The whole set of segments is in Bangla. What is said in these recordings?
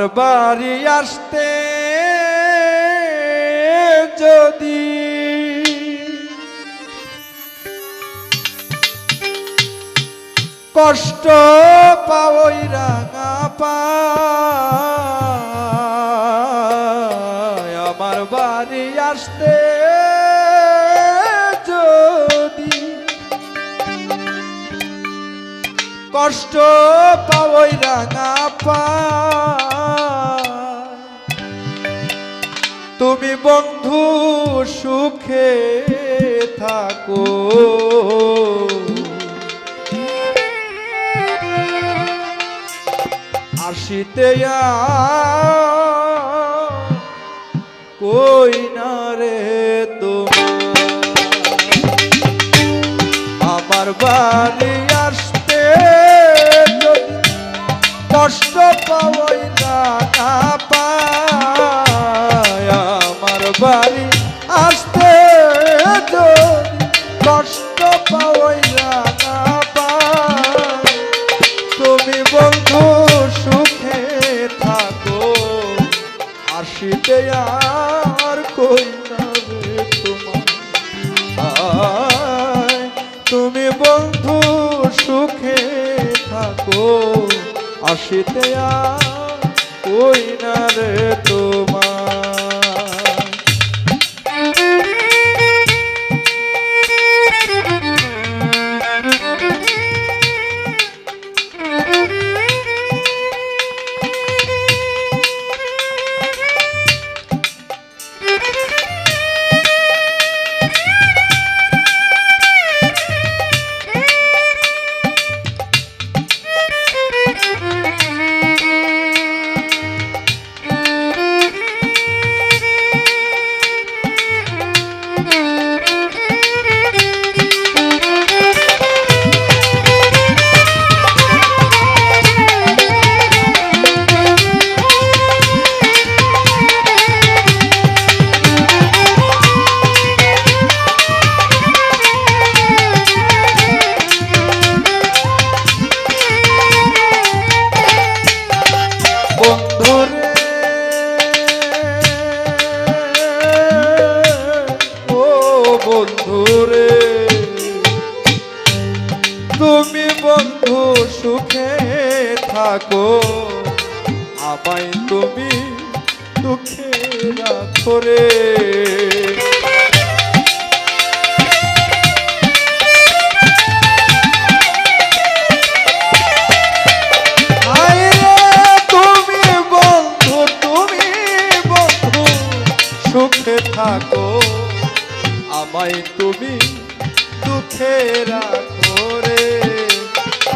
আমার বাড়ি আসতে যদি কষ্ট পাওই রাঙা পায়, আমার বাড়ি আসতে যদি কষ্ট পাওই রাঙা পায়। তুমি বন্ধু সুখে থাকো। আসিতে কই না রে তোমার? আমার বাড়ি আসতে কষ্ট পাওয়াই না না তুমি বন্ধু সুখে থাকো। আসিতে আর কই না রে তোমার বন্ধু সুখে থাকো। আমায় তুমি দুঃখে রাখো রে। থাকো। আমায় তুমি দুঃখে রাখো রে।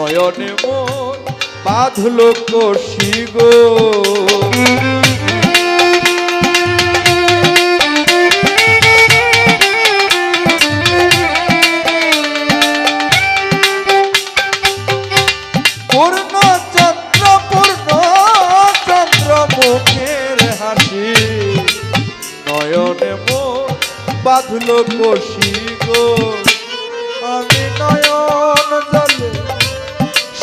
নয়নে মোর বাঁধল কষি গো। বাঁধল কষি গো। আমি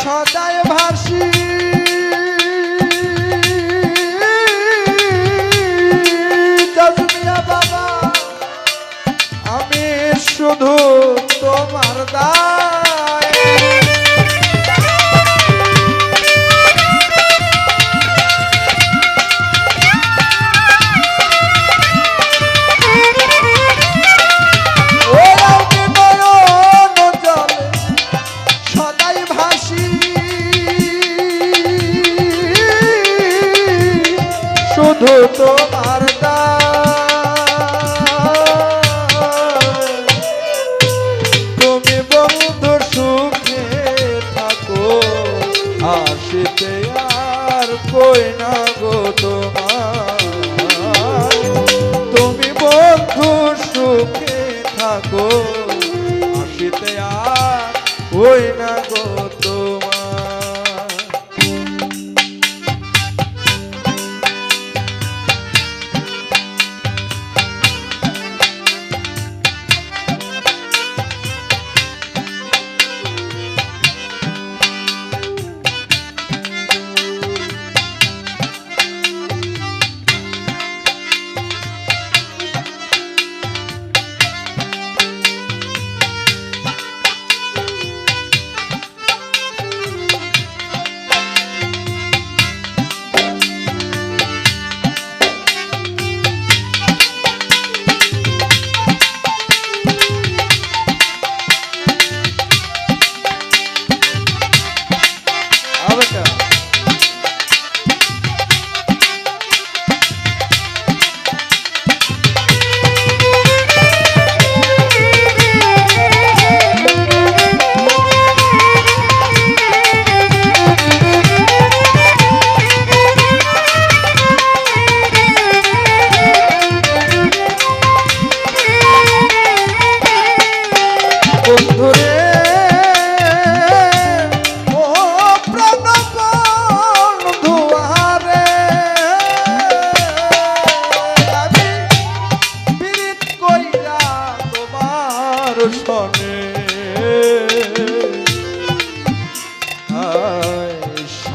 সদাই ভাসি। বাবা আমি শুধু তোমার দায় কই না গো তোমার? তুমি বন্ধু সুখে থাকো আসিতে আর কই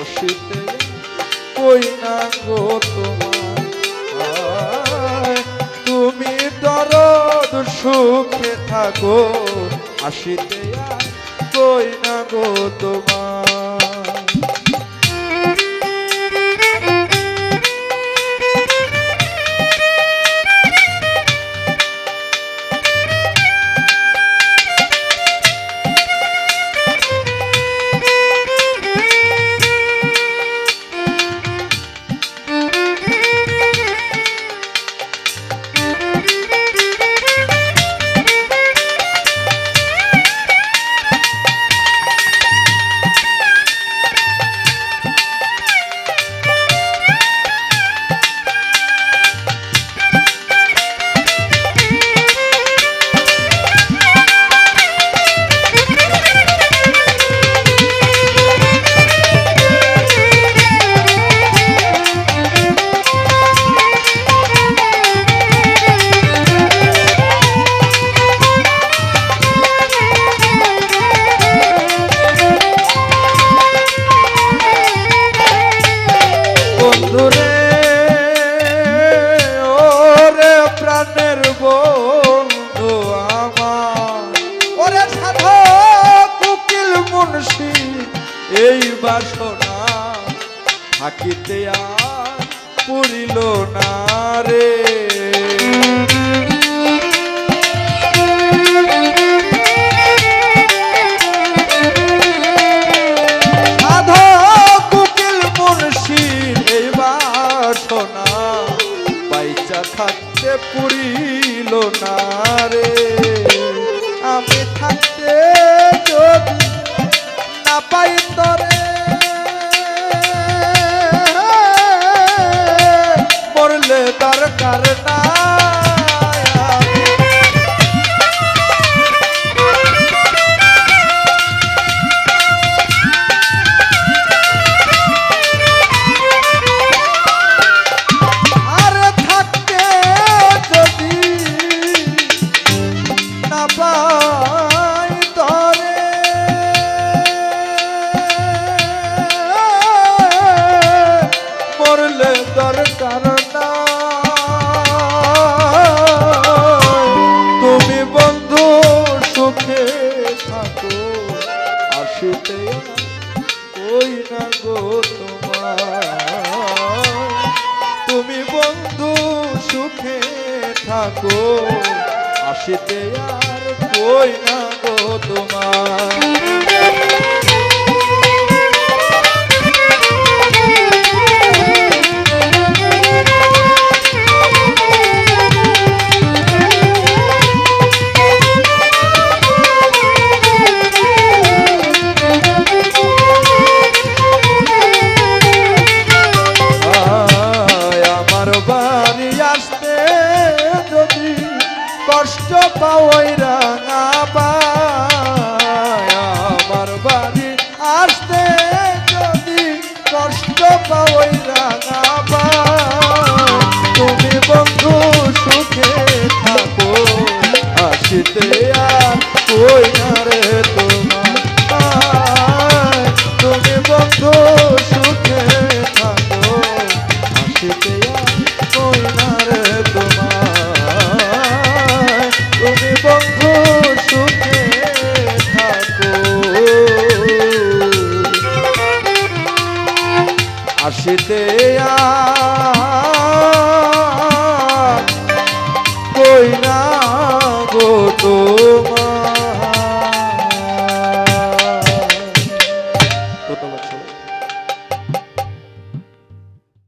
আসিতে কই না গো তোমার। তুমি দরদ সুখে থাকো আসিতে কই না গো তোমার। বন্ধুরে ওরে প্রাণের বন্ধু আমার। ওরে সাধিল মুন্সি, এই বাসনা থাকিতে আর পুরিল না রে। পুরিল না রে। আসতে আর কই না গো তোমার? te